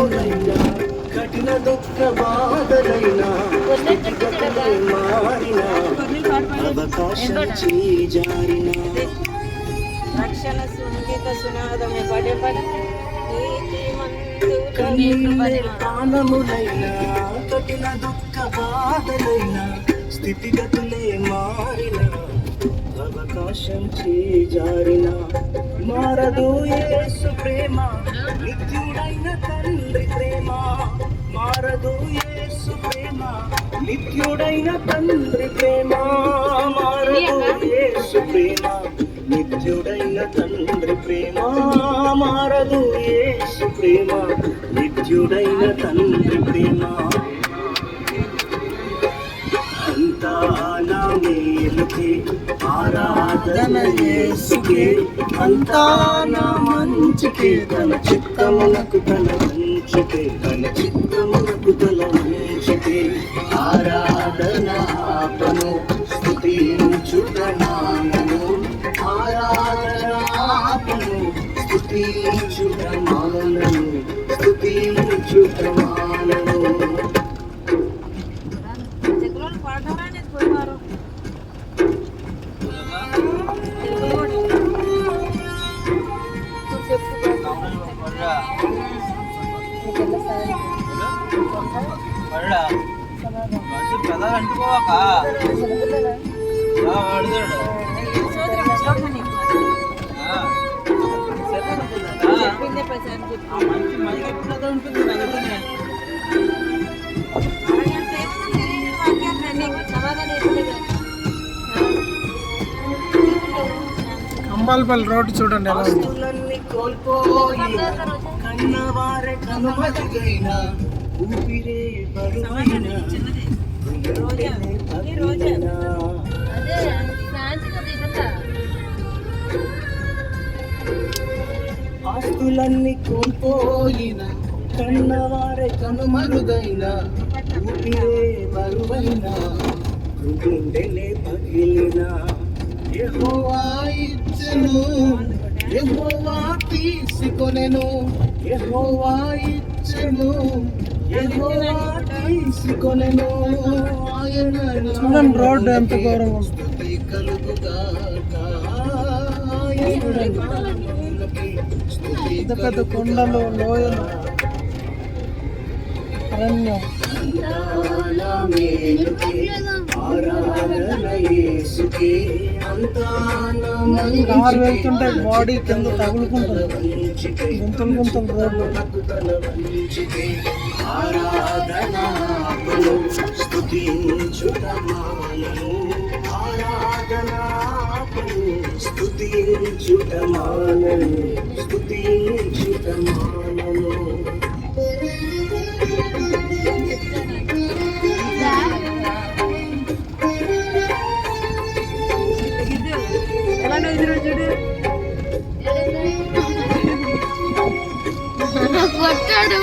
పానములైనా కఠిన దుఃఖ బాధలైనా స్థితిగతులే మారిన అవకాశం చేజారిన రక్షణ సుంగిత సునాదమే పడే పడ కన్నీళ్ళే పానములైనా కఠిన దుఃఖ బాధలైనా స్థితిగతులే మారిన అవకాశం చేజారిన మారదు యేసు ప్రేమ నిత్యుడైన తండ్రి ప్రేమ. మారదు యేసు ప్రేమ నిత్యుడైన తండ్రి ప్రేమ. మారదు యేసు ప్రేమ నిత్యుడైన తండ్రి ప్రేమ. మారదు యేసు ప్రేమ నిత్యుడైన తండ్రి ప్రేమ. అంతా నా మేలుకే ఆరాధన యేసుకే అంతా నా మంచికే తన చిత్తమునకు తన మంచికే తన చిత్తమునకు తన మంచికే ఆరాధన ఆపను స్తుతించుటమానను ఆరాధన ఆపను స్తుతించుటమానను స్తుతించుటమానను అంబాల్పల్లి రోడ్డు చూడండి ఎలా ఉంది. ఆస్తులన్నీ కోల్పోయిన కన్నవారే కనుమరుగైన ఊపిరే బరువైన గుండెలే పగిలిన. ఆస్తులన్నీ కోల్పోయిన కన్నవారే కనుమరుగైన ఊపిరే బరువైన గుండెలే పగిలిన యెహోవా ఇచ్చెను యెహోవా తీసుకొనెను యెహోవా ఇచ్చెను యెహోవా తీసుకొనెను. ఆయన చూడండి రోడ్డు ఎంత ఉంది. స్తుతి కలుగుగాక. పెద్ద పెద్ద కొండలు లోయలు. అరణ్యం. ఆరాధన యేసుకే. కారు వెళ్తుంటే బాడీ కింద తగులుకుంటుంది. గుంతలు గుంతలు రోడ్లు. నాకు తన కొట్టాడు.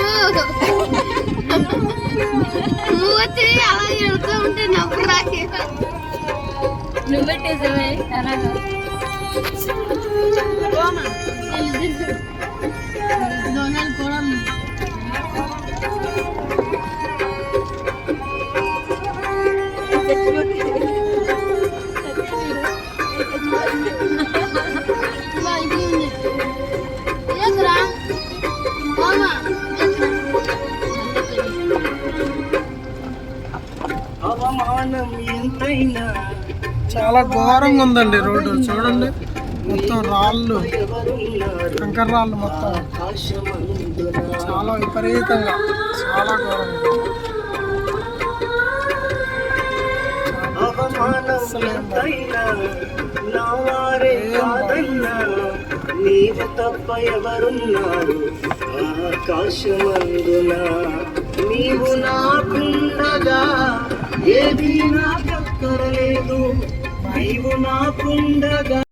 నువ్వు వచ్చి అలా ఎడుతూ ఉంటే నవ్వు రాకే. నువ్వు పెట్టేసావే డొనాల్డ్ చాలా ఘోరంగా ఉందండి రోడ్డు. చూడండి. మొత్తం రాళ్ళు. కంకర రాళ్ళు మొత్తం. చాలా విపరీతంగా. చాలా ఘోరంగా నీవు తప్ప ఎవరున్నారు? ఆకాశమందున నీవు నాకుండగా. ఏది నాకక్కరలేదు నీవు నాకుండగా